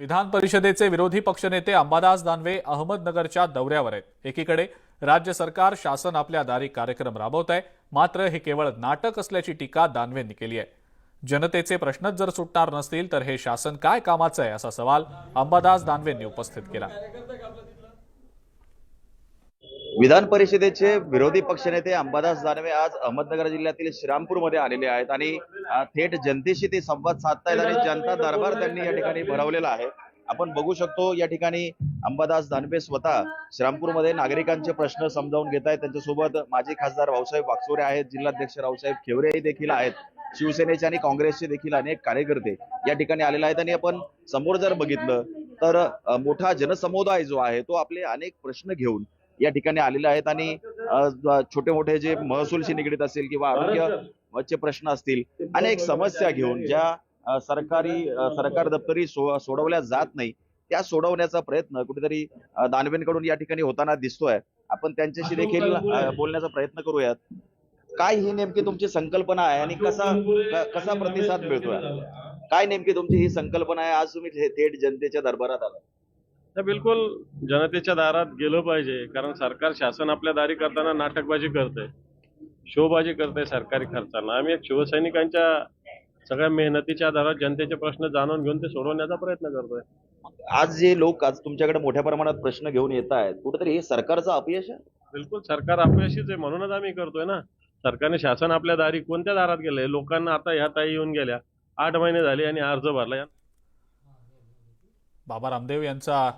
विधान परिषदेचे विरोधी पक्षनेते अंबादास दानवे अहमदनगरच्या दौऱ्यावर आहेत. एकीकडे राज्य सरकार शासन आपल्या दारी कार्यक्रम राबवत आहे. मात्र हे केवळ नाटक असल्याची टीका दानवेंनी केली आहे. जनतेचे प्रश्नच जर सुटणार नसतील तर हे शासन काय कामाचं आहे असा सवाल अंबादास दानवेंनी उपस्थित केला. विधान परिषदेचे विरोधी पक्षनेते अंबादास दानवे आज अहमदनगर जिल्ह्यातील श्रीरामपूरमध्ये आलेले आहेत आणि थेट जनतेशी ते संवाद साधतायत आणि जनता दरबार त्यांनी या ठिकाणी भरवलेला आहे. आपण बघू शकतो या ठिकाणी अंबादास दानवे स्वतः श्रीरामपूरमध्ये नागरिकांचे प्रश्न समजावून घेत आहेत. त्यांच्यासोबत माजी खासदार भाऊसाहेब वाकसोरे आहेत जिल्हाध्यक्ष रावसाहेब खेवरेही देखील आहेत. शिवसेनेचे आणि काँग्रेसचे देखील अनेक कार्यकर्ते या ठिकाणी आलेले आहेत आणि आपण समोर जर बघितलं तर मोठा जनसमुदाय जो आहे तो आपले अनेक प्रश्न घेऊन या ठिकाणी आलेले आहेत आणि छोटे मोठे जे महसूलशी निगडीत असेल किंवा आरोग्याचे प्रश्न असतील अनेक समस्या घेऊन ज्या सरकारी सरकार दप्तरी सो- सोडवल्या जात नाही त्या सोडवण्याचा प्रयत्न कुठेतरी दानवेंकडून या ठिकाणी होताना दिसतोय. आपण त्यांच्याशी देखील बोलण्याचा प्रयत्न करूयात. काय ही नेमकी तुमची संकल्पना आहे आणि कसा कसा प्रतिसाद मिळतोय? काय नेमकी तुमची ही संकल्पना आहे? आज तुम्ही थेट जनतेच्या दरबारात आला तर बिलकुल जनतेच्या दारात गेलं पाहिजे कारण सरकार शासन आपल्या दारी करताना नाटकबाजी करते शोबाजी करते सरकारी खर्चाला आम्ही एक शिवसैनिकांच्या सगळ्या मेहनतीच्या आधारात जनतेचे प्रश्न जाणून घेऊन ते सोडवण्याचा प्रयत्न करतोय. आज जे लोक आज तुमच्याकडे मोठ्या प्रमाणात प्रश्न घेऊन येत आहेत कुठेतरी हे सरकारचं अपयश आहे? बिलकुल सरकार अपयशीच आहे म्हणूनच आम्ही करतोय ना. सरकारने शासन आपल्या दारी कोणत्या दारात गेलंय? लोकांना आता ह्या ताई येऊन गेल्या आठ महिने झाले आणि अर्ज भरला. बाबा रामदेव यांचा